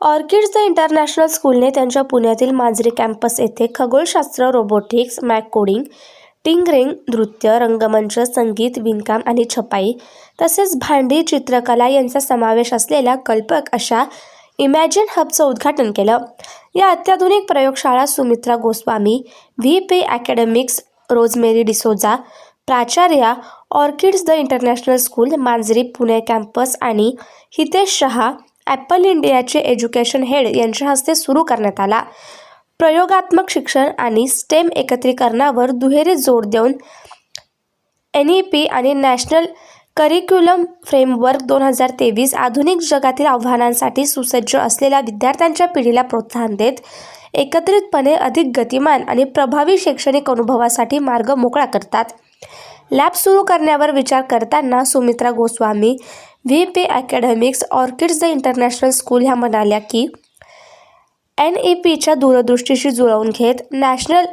Orchids the international स्कूलने त्यांच्या पुण्यातील मांजरी campus येथे खगोलशास्त्र रोबोटिक्स मॅक कोडिंग टिंगरिंग नृत्य रंगमंच संगीत विणकाम आणि छपाई तसेच भांडी चित्रकला यांचा समावेश असलेल्या कल्पक अशा इमॅजिन हबचं उद्घाटन केलं. या अत्याधुनिक प्रयोगशाळा Sumitra Goswami V P academics Rosemary D'Souza प्राचार्या Orchids the International School Manjari Pune campus आणि हितेश शहा ॲपल इंडियाचे एज्युकेशन हेड यांच्या हस्ते सुरू करण्यात आला. प्रयोगात्मक शिक्षण आणि स्टेम एकत्रीकरणावर दुहेरी जोर देऊन एन ई पी आणि नॅशनल करिक्युलम फ्रेमवर्क दोन हजार तेवीस आधुनिक जगातील आव्हानांसाठी सुसज्ज असलेल्या विद्यार्थ्यांच्या पिढीला प्रोत्साहन देत एकत्रितपणे अधिक गतिमान आणि प्रभावी शैक्षणिक अनुभवासाठी मार्ग मोकळा करतात. लॅब सुरू करण्यावर विचार करताना Sumitra Goswami V P academics Orchids the International School ह्या म्हणाल्या की एन ई पीच्या दूरदृष्टीशी जुळवून घेत नॅशनल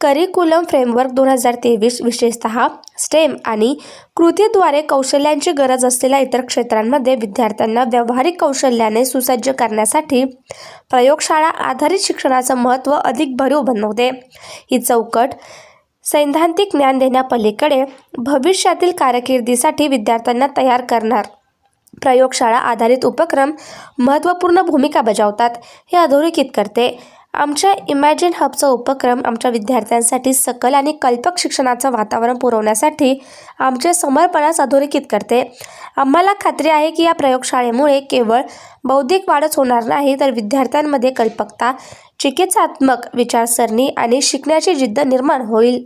करिक्युलम फ्रेमवर्क दोन हजार तेवीस विशेषत स्टेम आणि कृतीद्वारे कौशल्यांची गरज असलेल्या इतर क्षेत्रांमध्ये विद्यार्थ्यांना व्यावहारिक कौशल्याने सुसज्ज करण्यासाठी प्रयोगशाळा आधारित शिक्षणाचं महत्त्व अधिक भरीव बनवते. ही चौकट सैद्धांतिक ज्ञान देण्यापलीकडे भविष्यातील कारकिर्दीसाठी विद्यार्थ्यांना तयार करणार. प्रयोगशाळा आधारित उपक्रम महत्त्वपूर्ण भूमिका बजावतात. हे अधोरेखित करते. आमच्या इमॅजिन हबचा उपक्रम आमच्या विद्यार्थ्यांसाठी सकल आणि कल्पक शिक्षणाचं वातावरण पुरवण्यासाठी आमचे समर्पणास अधोरेखित करते. आम्हाला खात्री आहे की या प्रयोगशाळेमुळे केवळ बौद्धिक वाढच होणार नाही तर विद्यार्थ्यांमध्ये कल्पकता चिकित्सात्मक विचारसरणी आणि शिकण्याची जिद्द निर्माण होईल.